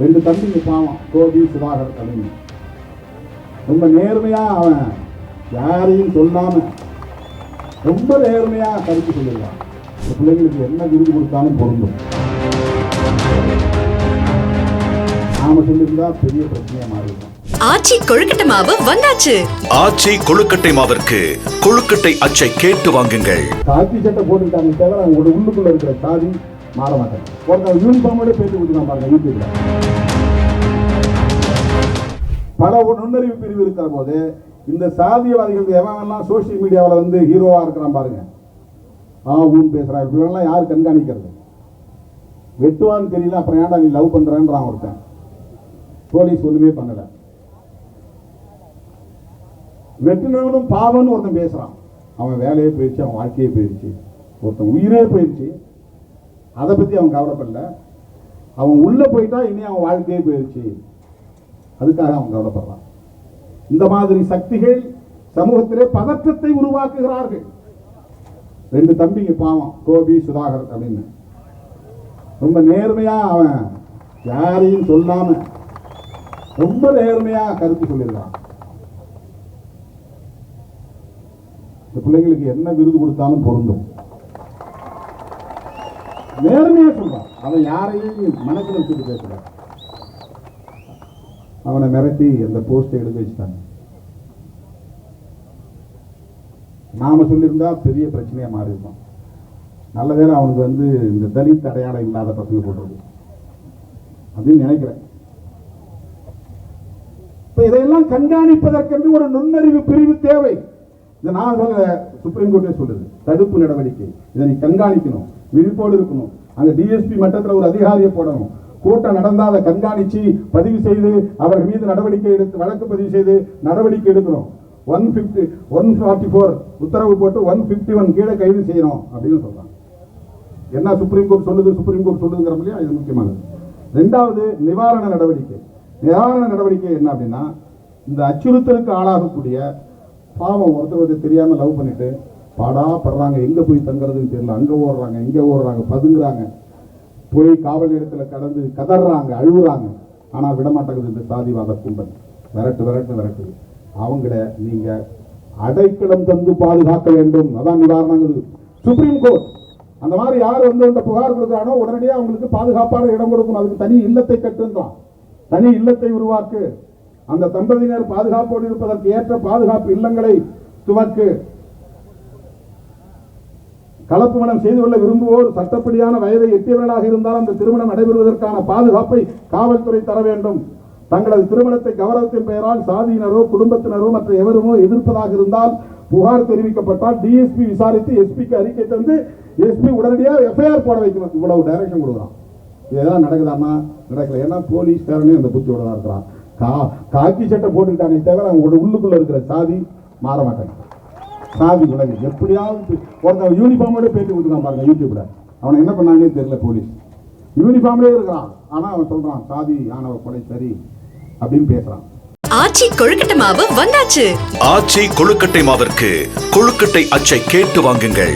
ரெண்டு தம்பிங்க பாவம். கோபி சுதாகர் அப்படின்னு ரொம்ப நேர்மையா அவன் யாரையும் சொல்லாம ரொம்ப நேர்மையா கருத்து சொல்லிடுவான் இந்த பிள்ளைங்களுக்கு என்ன விருது கொடுத்தாலும் பொருந்தும். நாம சொல்லியிருந்தா பெரிய பிரச்சனையா மாறிடும் ஆச்சி கொழுக்கட்டை மாவு வந்தாச்சு. ஆச்சி கொழுக்கட்டை மாவிற்கு கொழுக்கட்டை அச்சை கேட்டு வாங்குங்கள். காக்கி சட்டை போட்டுக்கிட்டாங்க. தவிர அவங்களோட உள்ளுக்குள்ள இருக்கிற சாதி மாற மாட்டேன் ஒருத்தர் யூனிஃபார்மோட பேசி கொடுத்துருக்கான் பாருங்க யூடியூப்ல பல ஒரு நுண்ணறிவு பிரிவு இருக்கிற போது இந்த சாதியவாதிகள் எவன்லாம் சோஷியல் மீடியாவில் வந்து ஹீரோவாக இருக்கிறான் பாருங்க. ஆ ஊன் பேசுறான் இப்படிலாம் யார் கண்காணிக்கிறது? வெட்டுவான்னு தெரியல அப்புறம் ஏன்டா நீ லவ் பண்ணுறான்றான் ஒருத்தன். போலீஸ் ஒன்றுமே பண்ணலை. வெட்டினவனும் பாவம்னு ஒருத்தன் பேசுகிறான் அவன் வேலையே போயிடுச்சு அவன் வாழ்க்கையே போயிடுச்சு. ஒருத்தன் உயிரே போயிடுச்சு. அதை பத்தி அவன் கவலைப்படல. அவன் உள்ள போயிட்டா இனி அவன் வாழ்க்கையே போயிடுச்சு. அதுக்காக அவன் கவலைப்படுறான். இந்த மாதிரி சக்திகள் சமூகத்திலே பதற்றத்தை உருவாக்குகிறார்கள். ரெண்டு தம்பிங்க பாவம் கோபி சுதாகர் அப்படின்னு. ரொம்ப நேர்மையா அவன் யாரையும் சொல்லாம ரொம்ப நேர்மையா கருத்து சொல்லிடுறான் இந்த பிள்ளைங்களுக்கு என்ன விருது கொடுத்தாலும் பொருந்தும். நேர்மையா சொல்றான். அவன் யாரையும் மனசுல வச்சுட்டு பேசல அவனை மிரட்டி அந்த போஸ்டை எடுத்து வச்சுட்டாங்க. நாம சொல்லியிருந்தா பெரிய பிரச்சனையா மாறி இருக்கும் நல்ல வேலை அவனுக்கு வந்து இந்த தலித் அடையாளம் இல்லாத பசங்க போடுறது அப்படின்னு நினைக்கிறேன். இப்ப இதையெல்லாம் கண்காணிப்பதற்கென்று ஒரு நுண்ணறிவு பிரிவு தேவை. இதை நான் சுப்ரீம் கோர்ட்டே சொல்லுது தடுப்பு நடவடிக்கை. இதை நீ கண்காணிக்கணும். விழிப்போடு இருக்கணும். அங்க டிஎஸ்பி மட்டத்தில் ஒரு அதிகாரியை போடணும். கூட்டம் நடந்தால் அதை கண்காணிச்சு பதிவு செய்து அவர்கள் மீது நடவடிக்கை எடுத்து வழக்கு பதிவு செய்து நடவடிக்கை எடுக்கணும். One fifty one forty four உத்தரவு போட்டு ஒன் பிப்டி ஒன் கீழே கைது செய்யணும் அப்படின்னு சொல்றாங்க. என்ன சுப்ரீம் கோர்ட் சொல்லுது சுப்ரீம் கோர்ட் சொல்லுதுங்கிற இல்லையா? இது முக்கியமானது. ரெண்டாவது நிவாரண நடவடிக்கை. நிவாரண நடவடிக்கை என்ன அப்படின்னா இந்த அச்சுறுத்தலுக்கு ஆளாகக்கூடிய பாவம் ஒருத்தர் ஒருத்தர் தெரியாம லவ் பண்ணிட்டு பாடா படுறாங்க. எங்க போய் தங்குறதுன்னு தெரியல. அங்க ஓடுறாங்க இங்க ஓடுறாங்க பதுங்குறாங்க. போய் காவல் நிலையத்துல கடந்து கதறாங்க அழுகுறாங்க. ஆனா விட மாட்டேங்குது இந்த சாதிவாத கும்பல். விரட்டு விரட்டு விரட்டு. அவங்கள நீங்க அடைக்கலம் தந்து பாதுகாக்க வேண்டும். அதான் நிவாரணங்கிறது சுப்ரீம் கோர்ட் அந்த மாதிரி யார் வந்து இந்த புகார் கொடுக்குறானோ உடனடியாக அவங்களுக்கு பாதுகாப்பான இடம் கொடுக்கணும். அதுக்கு தனி இல்லத்தை கட்டுன்றான். தனி இல்லத்தை உருவாக்கு. அந்த தம்பதியினர் பாதுகாப்போடு இருப்பதற்கு ஏற்ற பாதுகாப்பு இல்லங்களை துவக்கு. கலப்பு மனம் செய்து கொள்ள விரும்புவோர் சட்டப்படியான வயதை எட்டியவர்களாக இருந்தால் அந்த திருமணம் நடைபெறுவதற்கான பாதுகாப்பை காவல்துறை தர வேண்டும். தங்களது திருமணத்தை கௌரவத்தின் பெயரால் சாதியினரோ குடும்பத்தினரோ மற்ற எவருமோ எதிர்ப்பதாக இருந்தால் புகார் தெரிவிக்கப்பட்டால் டிஎஸ்பி விசாரித்து எஸ்பிக்கு அறிக்கை தந்து எஸ்பி உடனடியாக எஃப்ஐஆர் போட வைக்கணும். இவ்வளவு டைரக்ஷன் கொடுக்குறான். இதெல்லாம் நடக்குதாமா நடக்கல. ஏன்னா போலீஸ்காரனே அந்த புத்தியோட தான் இருக்கிறான். கா காக்கி சட்டை போட்டுக்கிட்டானே தவிர அவங்களோட உள்ளுக்குள்ள இருக்கிற சாதி மாற மாட்டாங்க சாதி விலகு எப்படியாவது ஒருத்தன் யூனிஃபார்மோட பேட்டி கொடுத்துருக்கான் பாருங்க யூடியூப்ல அவனை என்ன பண்ணாங்கன்னே தெரியல போலீஸ் யூனிஃபார்ம்லேயே இருக்கிறான். ஆனா அவன் சொல்றான் சாதி ஆணவ கொலை சரி அப்படின்னு பேசுறான். ஆச்சி கொழுக்கட்டை மாவு வந்தாச்சு. ஆச்சி கொழுக்கட்டை மாவிற்கு கொழுக்கட்டை அச்சை கேட்டு வாங்குங்கள்.